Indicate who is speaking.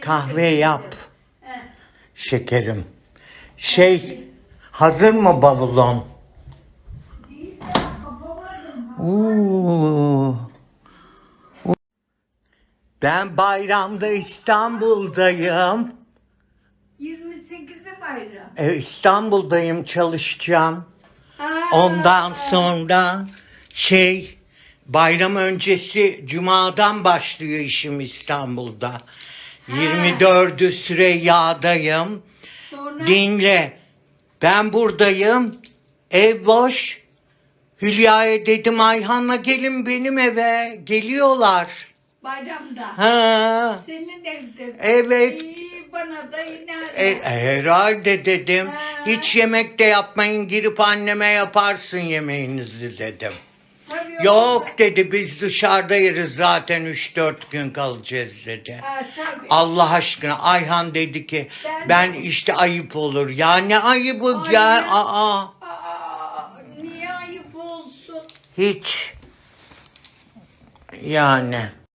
Speaker 1: Kahve yap. Şekerim. Şey hazır mı bavulun? Oo. Ben bayramda İstanbul'dayım.
Speaker 2: 28'i bayram.
Speaker 1: E, İstanbul'dayım çalışacağım. Ondan sonra şey bayram öncesi cumadan başlıyor işim İstanbul'da. 24'ü Süreyya'dayım.
Speaker 2: Sonra
Speaker 1: Dinle. Ben buradayım. Ev boş. Hülya'ya dedim Ayhan'la gelin benim eve. Geliyorlar.
Speaker 2: bayramda.
Speaker 1: Ha.
Speaker 2: Senin evde.
Speaker 1: Evet.
Speaker 2: İyi bana da iner.
Speaker 1: E, herhalde dedim.
Speaker 2: Ha.
Speaker 1: Hiç yemek de yapmayın girip anneme yaparsın yemeğinizi dedim. Yok dedi biz dışarıda yeriz zaten 3-4 gün kalacağız dedi.
Speaker 2: Ha, tabii.
Speaker 1: Allah aşkına Ayhan dedi ki
Speaker 2: Ben-
Speaker 1: ben işte ayıp olur. Ya ne ayıbı ya
Speaker 2: Aynen.
Speaker 1: aa
Speaker 2: Aa, niye ayıp olsun?
Speaker 1: hiç yani